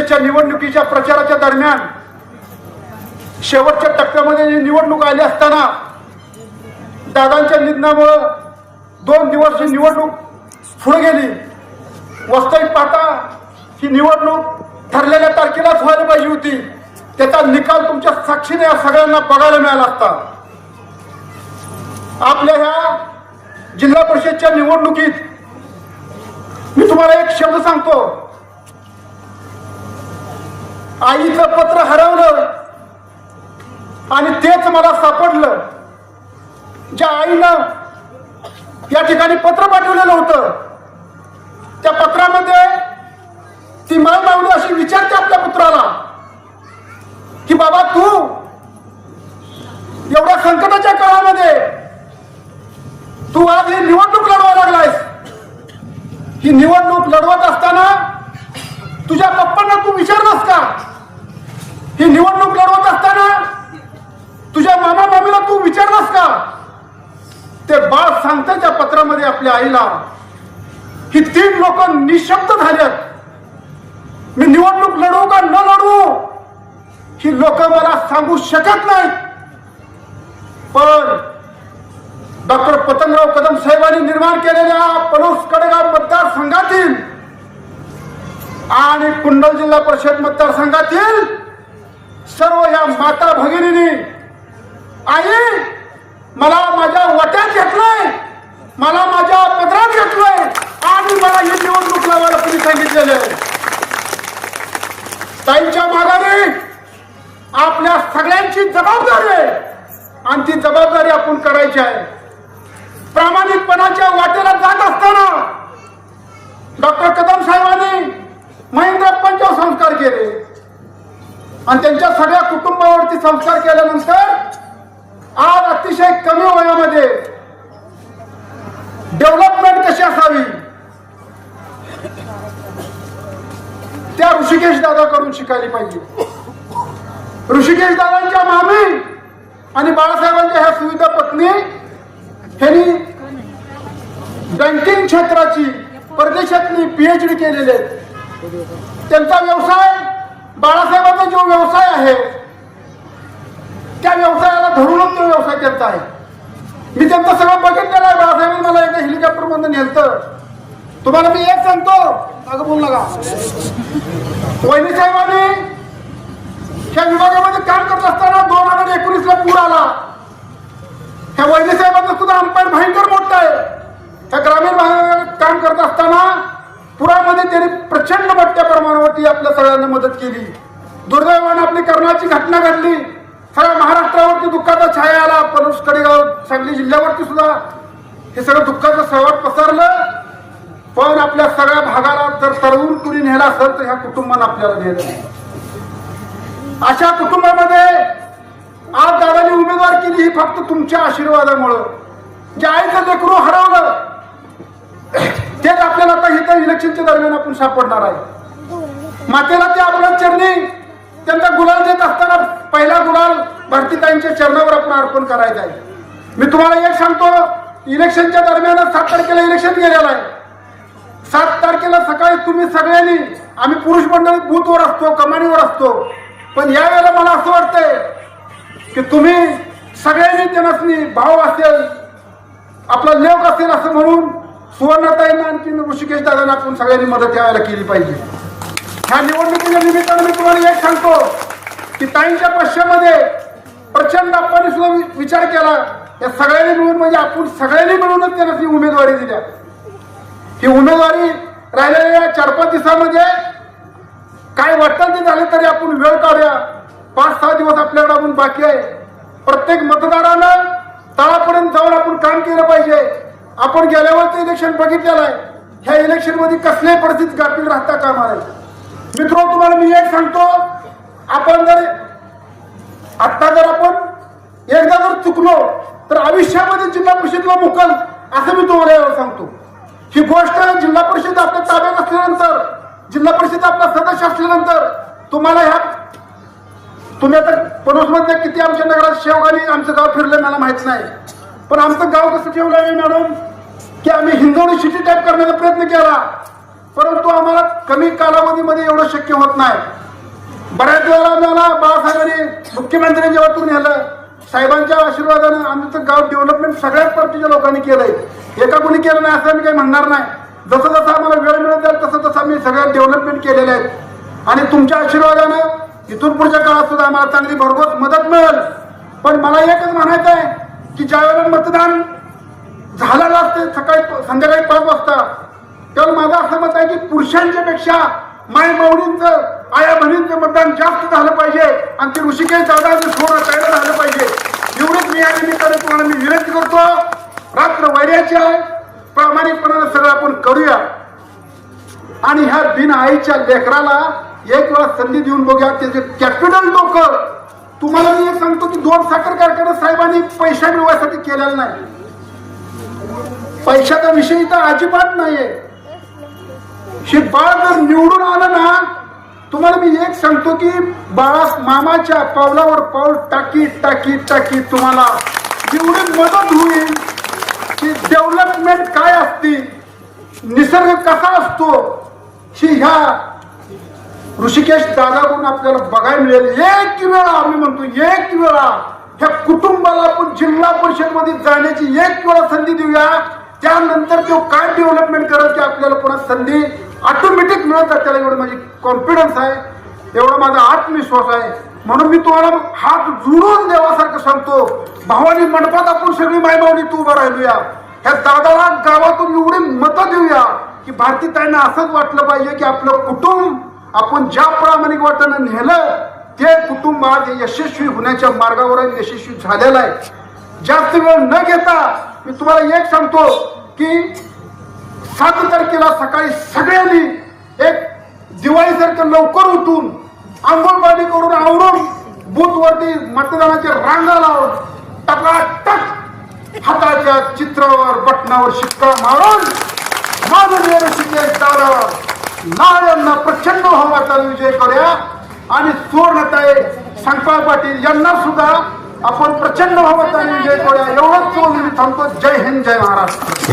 परिषदच्या निवडणुकीच्या प्रचाराच्या दरम्यान शेवटच्या टप्प्यामध्ये निवडणूक आली असताना दादांच्या निधनामुळं दोन दिवस ही निवडणूक पुढे गेली वास्तविक पाहता ही निवडणूक ठरलेल्या तारखेलाच व्हायला पाहिजे होती. त्याचा निकाल तुमच्या साक्षीने या सगळ्यांना बघायला मिळाला असता. आपल्या ह्या जिल्हा परिषदच्या निवडणुकीत मी तुम्हाला एक शब्द सांगतो. आईचं पत्र हरवलं आणि तेच मला सापडलं. ज्या आईनं या ठिकाणी पत्र पाठवलेलं होतं त्या पत्रामध्ये ती माय लावली अशी विचारते आपल्या पुत्राला की बाबा तू एवढ्या संकटाच्या काळामध्ये तू आज ही निवडणूक लढवा लागलायस. ही निवडणूक लढवत असताना तुझ्या पप्पांना तू विचारलास का ही निवडणूक लढवत असताना तुझ्या मामा मामीला तू विचारलास का ते बाळ सांगते त्या आपल्या आईला? ही तीन लोक निशब्द झाल्यात मी निवडणूक लढवू का न लढवू? ही लोक मला सांगू शकत नाहीत. पण डॉक्टर पतंगराव कदम साहेबांनी निर्माण केलेल्या पणूस कडेगाव मतदारसंघातील आणि कुंडल जिल्हा परिषद मतदारसंघातील सर्व या माता भगिनींनी आई मला माझ्या वाट्यात घेतलंय. मला माझ्या पदरात घेतलंय. आणि मला ही निवडणूक लावायला तुम्ही सांगितलेलं आहे. ताईंच्या मागाने आपल्या सगळ्यांची जबाबदारी आहे. आणि ती जबाबदारी आपण करायची आहे. प्रामाणिकपणाच्या वाटेला जात असताना डॉक्टर कदम साहेबांनी महेंद्रप्पांच्यावर संस्कार केले. आणि त्यांच्या सगळ्या कुटुंबावरती संस्कार केल्यानंतर आज अतिशय कमी वयामध्ये डेव्हलपमेंट कशी असावी? त्या ऋषिकेश दादाकडून शिकायला पाहिजे. ऋषिकेश दादांच्या मामी आणि बाळासाहेबांच्या ह्या सुविधा पत्नी ह्यांनी बँकिंग क्षेत्राची परदेशातली पीएचडी केलेली आहे त्यांचा व्यवसाय बाळासाहेबांचा जो व्यवसाय आहे त्या व्यवसायाला धरूनच तो व्यवसाय त्यांचा आहे. मी त्यांचं सगळं बघितलेलं आहे बाळासाहेबांनी मला एकदा हेलिकॉप्टर मधून नेलतं. तुम्हाला मी एक सांगतो. अगं बोल नका. वहिनी साहेबांनी ह्या विभागामध्ये काम करत असताना दोन हजार एकोणीस ला पूर आला. ह्या वैद्य साहेबांचं सुद्धा अंपायर भयंकर मोठं आहे. ह्या ग्रामीण भागात काम करत असताना पुरामध्ये त्यांनी प्रचंड मोठ्या प्रमाणावरती आपल्या सगळ्यांना मदत केली. दुर्दैवाने आपली कर्णाची घटना घडली. खरं महाराष्ट्रावरती दुःखाचा छाया आला. परुष कडेगाव सांगली जिल्ह्यावरती सुद्धा हे सगळं दुःखाचं सहवाट पसरलं. पण आपल्या सगळ्या भागाला जर तरवून कुणी नेला असेल तर ह्या कुटुंबानं आपल्याला नेलं अशा कुटुंबामध्ये आज दादानी उमेदवार केली ही फक्त तुमच्या आशीर्वादामुळं. जे आईचं लेकरू हरवलं तेच आपल्याला आता इथं इलेक्शनच्या दरम्यान आपण सापडणार आहे. मातेला ते आपल्या चरणी त्यांचा गुलाल देत असताना पहिला गुलाल भारतीताईंच्या चरणावर आपण अर्पण करायचा आहे. मी तुम्हाला एक सांगतो इलेक्शनच्या दरम्यान सात तारखेला इलेक्शन गेलेलं आहे. सात तारखेला सकाळी तुम्ही सगळ्यांनी आम्ही पुरुष मंडळी बूथवर असतो कमानीवर असतो. पण यावेळेला मला असं वाटतंय की तुम्ही सगळ्यांनी त्यांना भाव असेल आपला लेख असेल असं म्हणून सुवर्णताईंना आणखी ऋषिकेश दादांना आपण सगळ्यांनी मदत यायला केली पाहिजे. ह्या निवडणुकीच्या निमित्तानं मी तुम्हाला एक सांगतो की ताईंच्या पश्चिमध्ये प्रचंड आपण सुद्धा वि- विचार केला. या सगळ्यांनी मिळून म्हणजे आपण सगळ्यांनी मिळूनच त्यांना ती उमेदवारी दिल्या. ही उमेदवारी राहिलेल्या चार पाच दिवसामध्ये काय वाटतं ते झाले तरी आपण वेळ काढूया. पाच सहा दिवस आपल्याकडे आपण बाकी आहे. प्रत्येक मतदारानं तळापर्यंत जाऊन आपण काम केलं पाहिजे. आपण गेल्यावरचं इलेक्शन बघितलेलं आहे. ह्या इलेक्शनमध्ये कसल्याही परिस्थितीत गाठील राहता कामा नये. मित्र तुम्हाला मी एक सांगतो. आपण जर आता जर आपण एकदा जर चुकलो तर आयुष्यामध्ये जिल्हा परिषदला मुकल असं मी तुम्हाला सांगतो. ही गोष्ट जिल्हा परिषद आपल्या ताब्यात असल्यानंतर जिल्हा परिषद आपला सदस्य असल्यानंतर तुम्हाला ह्या तुम्ही आता पणोसमध्ये किती आमच्या नगरात शेवगाने आमचं गाव फिरलं मला माहीत नाही. पण आमचं गाव कसं ठेवलं आहे मॅडम की आम्ही हिंदवणी सिटी टाईप करण्याचा प्रयत्न केला. परंतु आम्हाला कमी कालावधीमध्ये एवढं शक्य होत नाही. बऱ्याच वेळेला आम्हाला बाळासाहेबांनी मुख्यमंत्र्यांच्या वतून नेलं साहेबांच्या आशीर्वादानं आमचं गाव डेव्हलपमेंट सगळ्याच पार्टीच्या लोकांनी केलंय. एका कोणी केलं नाही असं आम्ही काही म्हणणार नाही. जसं जसं आम्हाला वेळ मिळत जाईल तसं तसं आम्ही सगळ्या डेव्हलपमेंट केलेले आहेत आणि तुमच्या आशीर्वादानं इथून पुढच्या काळात सुद्धा आम्हाला चांगली भरघोस मदत मिळेल. पण मला एकच म्हणायचं आहे की ज्यावेळेला मतदान झालेलं असते सकाळी संध्याकाळी पाच वाजता तर माझं असं मत आहे की पुरुषांच्या पेक्षा माय माऊलींचं आया बहिणींचं मतदान जास्त झालं पाहिजे. आणि ते ऋषिकेश दादा थोडं पहिलं झालं पाहिजे. एवढंच मी या निमित्ताने तुम्हाला मी विनंती करतो. रात्र वैर्याची आहे. प्रामाणिकपणाने सगळं आपण करूया. आणि ह्या बिन आईच्या लेकराला एक वेळा संधी देऊन बघूया. त्याचे कॅपिटल लोक तुम्हाला मी हे सांगतो की दोन साखर कारखाना साहेबांनी पैसा मिळवायसाठी केलेला नाही. पैशाचा विषय तर अजिबात नाहीये. बाळ जर निवडून आलं ना तुम्हाला मी एक सांगतो की बाळा मामाच्या पावलावर पाऊल टाकी टाकी टाकी तुम्हाला. एवढी मदत होईल की डेव्हलपमेंट काय असते निसर्ग कसा असतो ही ह्या ऋषिकेश दादाकडून आपल्याला बघायला मिळेल. एक वेळा आम्ही म्हणतो एक वेळा. ह्या कुटुंबाला आपण जिल्हा परिषदमध्ये जाण्याची एक वेळा संधी देऊया. त्यानंतर तो काय डेव्हलपमेंट करत की आपल्याला पुन्हा संधी ऑटोमॅटिक मिळत त्याला एवढं म्हणजे माझी कॉन्फिडन्स आहे एवढा माझा आत्मविश्वास आहे. म्हणून मी तुम्हाला हात जुळून देवासारखं सांगतो भावानी मंडपात आपण सगळी मायबावणी तू उभं राहिलूया. ह्या दादाला गावातून एवढी मतं देऊया की भारतीताईंना असंच वाटलं पाहिजे की आपलं कुटुंब आपण ज्या प्रामाणिक वाटानं नेलं ते कुटुंब आज यशस्वी होण्याच्या मार्गावर यशस्वी झालेलं आहे. जास्त वेळ न घेता मी तुम्हाला एक सांगतो की सात तारखेला सकाळी सगळ्यांनी उठून आंघोळ करून आवरून बूथवरती मतदानाच्या रांगा लावून टकाटक हाताच्या चित्रावर बटनावर शिक्का मारून माननीय ऋषिकेश दादावर नारायणना यांना प्रचंड भावाचा विजय करूया. आणि सुवर्णताई संकपाळ पाटील यांना सुद्धा आपण प्रचंड भावाचा विजय करूया. एवढंच मी थांबतो. जय हिंद जय महाराष्ट्र.